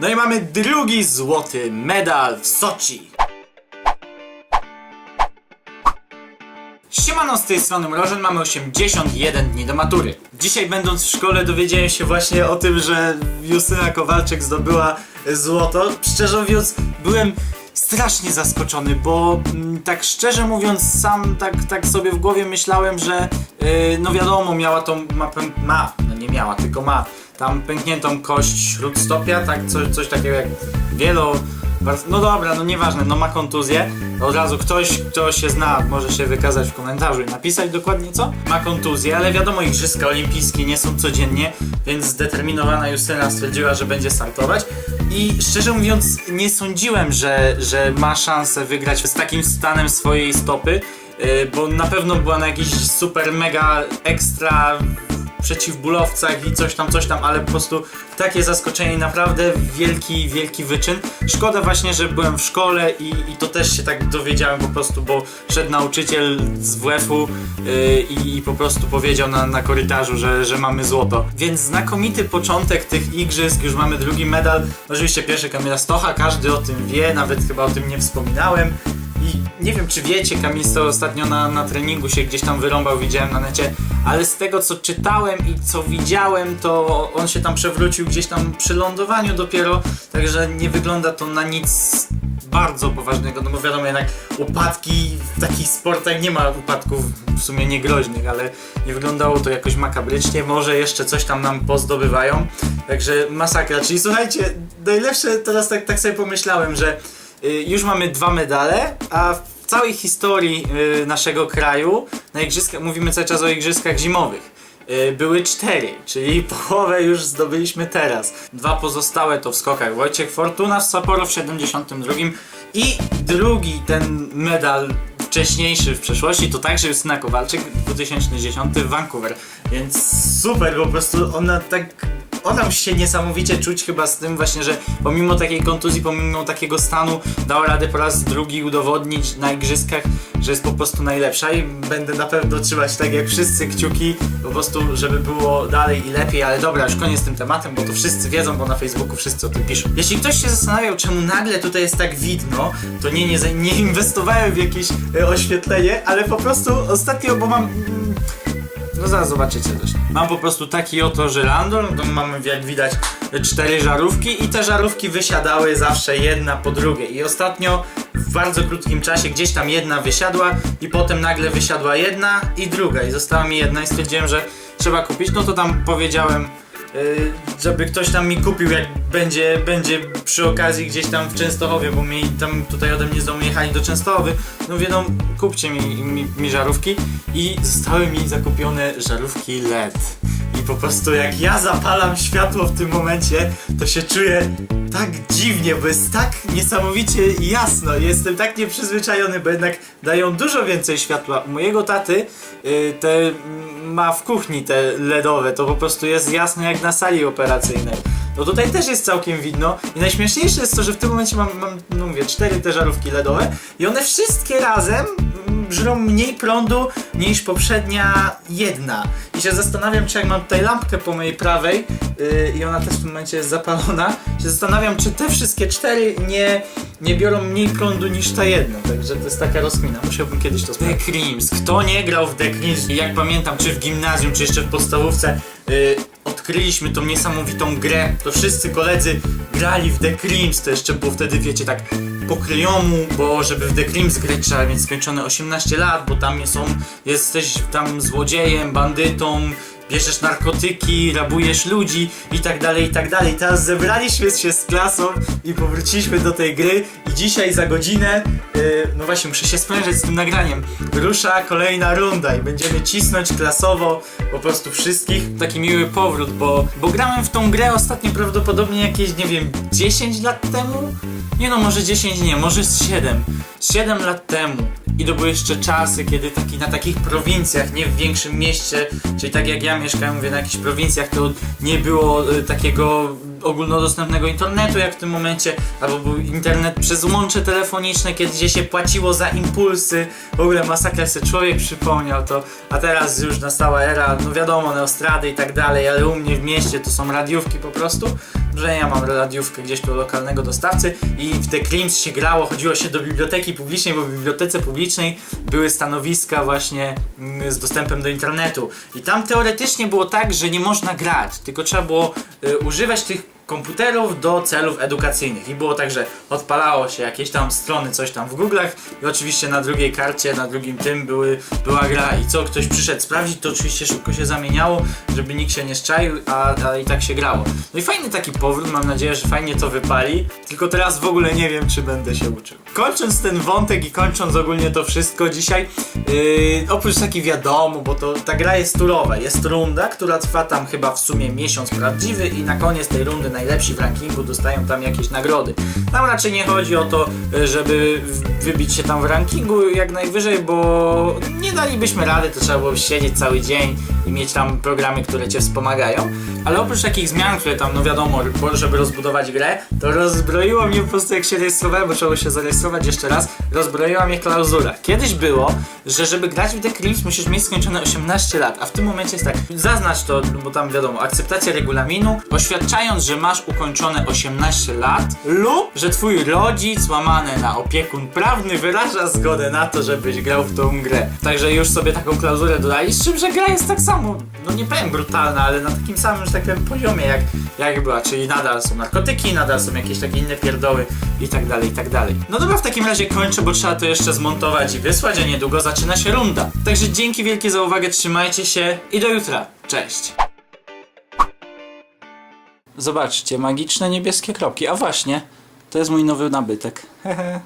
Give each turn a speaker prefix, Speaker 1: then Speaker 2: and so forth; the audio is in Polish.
Speaker 1: No i mamy drugi złoty medal w Soczi. Siemano, z tej strony Mrożen, mamy 81 dni do matury. Dzisiaj będąc w szkole dowiedziałem się właśnie o tym, że Justyna Kowalczyk zdobyła złoto. Szczerze mówiąc, byłem strasznie zaskoczony, bo mm, tak szczerze mówiąc sam tak, tak sobie w głowie myślałem, że yy, no wiadomo, miała tą, ma, pę- ma, miała, tylko ma tam pękniętą kość śródstopia, tak, coś, coś takiego jak wielo... No dobra, no nieważne, no ma kontuzję. Od razu ktoś, kto się zna, może się wykazać w komentarzu i napisać dokładnie co. Ma kontuzję, ale wiadomo, igrzyska olimpijskie nie są codziennie, więc zdeterminowana Justyna stwierdziła, że będzie startować. I szczerze mówiąc, nie sądziłem, że, że ma szansę wygrać z takim stanem swojej stopy, yy, bo na pewno była na jakichś super, mega, ekstra przeciwbólowcach i coś tam, coś tam, ale po prostu takie zaskoczenie, naprawdę wielki, wielki wyczyn. Szkoda właśnie, że byłem w szkole i, i to też się tak dowiedziałem po prostu, bo szedł nauczyciel z WF-u yy, i, po prostu powiedział na, na korytarzu, że, że mamy złoto. Więc znakomity początek tych igrzysk, już mamy drugi medal. Oczywiście pierwszy Kamila Stocha, każdy o tym wie, nawet chyba o tym nie wspominałem. Nie wiem, czy wiecie, Kamil Stoch ostatnio na, na treningu się gdzieś tam wyrąbał, widziałem na necie, ale z tego co czytałem i co widziałem, to on się tam przewrócił gdzieś tam przy lądowaniu dopiero, także nie wygląda to na nic bardzo poważnego, no bo wiadomo jednak upadki w takich sportach nie ma upadków w sumie niegroźnych, ale nie wyglądało to jakoś makabrycznie, może jeszcze coś tam nam pozdobywają, także masakra, czyli słuchajcie, najlepsze teraz tak, tak sobie pomyślałem, że już mamy dwa medale, a w całej historii y, naszego kraju na igrzyskach, mówimy cały czas o igrzyskach zimowych, y, były cztery, czyli połowę już zdobyliśmy teraz. Dwa pozostałe to w skokach Wojciech Fortuna w Sapporo w 72 i drugi ten medal wcześniejszy w przeszłości to także Justyna Kowalczyk 2010 w Vancouver. Więc super, po prostu ona tak ona się niesamowicie czuć chyba z tym właśnie, że pomimo takiej kontuzji, pomimo takiego stanu dała radę po raz drugi udowodnić na igrzyskach, że jest po prostu najlepsza i będę na pewno trzymać tak jak wszyscy kciuki, po prostu żeby było dalej i lepiej, ale dobra, już koniec z tym tematem, bo to wszyscy wiedzą, bo na Facebooku wszyscy o tym piszą. Jeśli ktoś się zastanawiał, czemu nagle tutaj jest tak widno, to nie, nie, nie inwestowałem w jakieś e, oświetlenie, ale po prostu ostatnio, bo mam... no zaraz zobaczycie zresztą. Mam po prostu taki oto żyrandol, to mamy jak widać cztery żarówki i te żarówki wysiadały zawsze jedna po drugiej. I ostatnio w bardzo krótkim czasie gdzieś tam jedna wysiadła i potem nagle wysiadła jedna i druga i została mi jedna i stwierdziłem, że trzeba kupić. No to tam powiedziałem żeby ktoś tam mi kupił, jak będzie, będzie przy okazji gdzieś tam w Częstochowie, bo mi tam tutaj ode mnie z domu jechali do Częstochowy. No mówię, no kupcie mi, mi, mi żarówki i zostały mi zakupione żarówki LED. I po prostu jak ja zapalam światło w tym momencie, to się czuję tak dziwnie, bo jest tak niesamowicie jasno. Jestem tak nieprzyzwyczajony, bo jednak dają dużo więcej światła. U mojego taty yy, te ma w kuchni te LEDowe, to po prostu jest jasno jak na sali operacyjnej. No tutaj też jest całkiem widno i najśmieszniejsze jest to, że w tym momencie mam, mam no mówię, cztery te żarówki LEDowe i one wszystkie razem żrą mniej prądu niż poprzednia jedna. I się zastanawiam, czy jak mam tutaj lampkę po mojej prawej yy, i ona też w tym momencie jest zapalona, się zastanawiam, czy te wszystkie cztery nie, nie biorą mniej prądu niż ta jedna. Także to jest taka rozkmina. Musiałbym kiedyś to sprawdzić. The Crims. Kto nie grał w The Crims? I Jak pamiętam, czy w gimnazjum, czy jeszcze w podstawówce, yy, odkryliśmy tą niesamowitą grę, to wszyscy koledzy grali w The Crims, to jeszcze było wtedy, wiecie, tak po kryjomu, bo żeby w The Crims grać trzeba mieć skończone 18 lat, bo tam są, jesteś tam złodziejem, bandytą, bierzesz narkotyki, rabujesz ludzi i tak dalej, i tak dalej. Teraz zebraliśmy się z klasą i powróciliśmy do tej gry i dzisiaj za godzinę, yy, no właśnie muszę się sprężyć z tym nagraniem, rusza kolejna runda i będziemy cisnąć klasowo po prostu wszystkich. Taki miły powrót, bo, bo grałem w tą grę ostatnio prawdopodobnie jakieś, nie wiem, 10 lat temu? Nie no, może 10 nie, może z 7. Z 7 lat temu. I to były jeszcze czasy, kiedy taki, na takich prowincjach, nie w większym mieście, czyli tak jak ja mieszkałem, mówię, na jakichś prowincjach, to nie było y, takiego ogólnodostępnego internetu jak w tym momencie, albo był internet przez łącze telefoniczne, kiedy się płaciło za impulsy, w ogóle masakra sobie człowiek przypomniał to, a teraz już nastała era, no wiadomo, neostrady i tak dalej, ale u mnie w mieście to są radiówki po prostu, że ja mam radiówkę gdzieś tu lokalnego dostawcy i w The Crims się grało, chodziło się do biblioteki publicznej, bo w bibliotece publicznej były stanowiska właśnie mm, z dostępem do internetu. I tam teoretycznie było tak, że nie można grać, tylko trzeba było y, używać tych komputerów do celów edukacyjnych. I było tak, że odpalało się jakieś tam strony, coś tam w Google'ach i oczywiście na drugiej karcie, na drugim tym były, była gra i co ktoś przyszedł sprawdzić, to oczywiście szybko się zamieniało, żeby nikt się nie szczaił, a, a i tak się grało. No i fajny taki powrót, mam nadzieję, że fajnie to wypali, tylko teraz w ogóle nie wiem, czy będę się uczył. Kończąc ten wątek i kończąc ogólnie to wszystko dzisiaj, yy, oprócz taki wiadomo, bo to ta gra jest turowa, jest runda, która trwa tam chyba w sumie miesiąc prawdziwy i na koniec tej rundy najlepsi w rankingu dostają tam jakieś nagrody. Tam raczej nie chodzi o to, y, żeby wybić się tam w rankingu jak najwyżej, bo nie dalibyśmy rady, to trzeba było siedzieć cały dzień i mieć tam programy, które cię wspomagają. Ale oprócz takich zmian, które tam, no wiadomo, żeby rozbudować grę, to rozbroiło mnie po prostu jak się rejestrowałem, bo trzeba było się zarejestrować jeszcze raz, rozbroiła mnie klauzura. Kiedyś było, że żeby grać w The Crims musisz mieć skończone 18 lat, a w tym momencie jest tak, zaznacz to, bo tam wiadomo, akceptacja regulaminu, oświadczając, że masz ukończone 18 lat lub, że twój rodzic łamany na opiekun prawny wyraża zgodę na to, żebyś grał w tą grę. Także już sobie taką klauzurę dodali, z czym, że gra jest tak samo, no nie powiem brutalna, ale na takim samym, że tak powiem, poziomie jak, jak była, czyli nadal są narkotyki, nadal są jakieś takie inne pierdoły i tak dalej, i tak dalej. No dobra, w takim razie kończę, bo trzeba to jeszcze zmontować i wysłać, a niedługo zaczyna się runda. Także dzięki wielkie za uwagę, trzymajcie się i do jutra. Cześć! Zobaczcie, magiczne niebieskie kropki. A właśnie, to jest mój nowy nabytek. Hehe.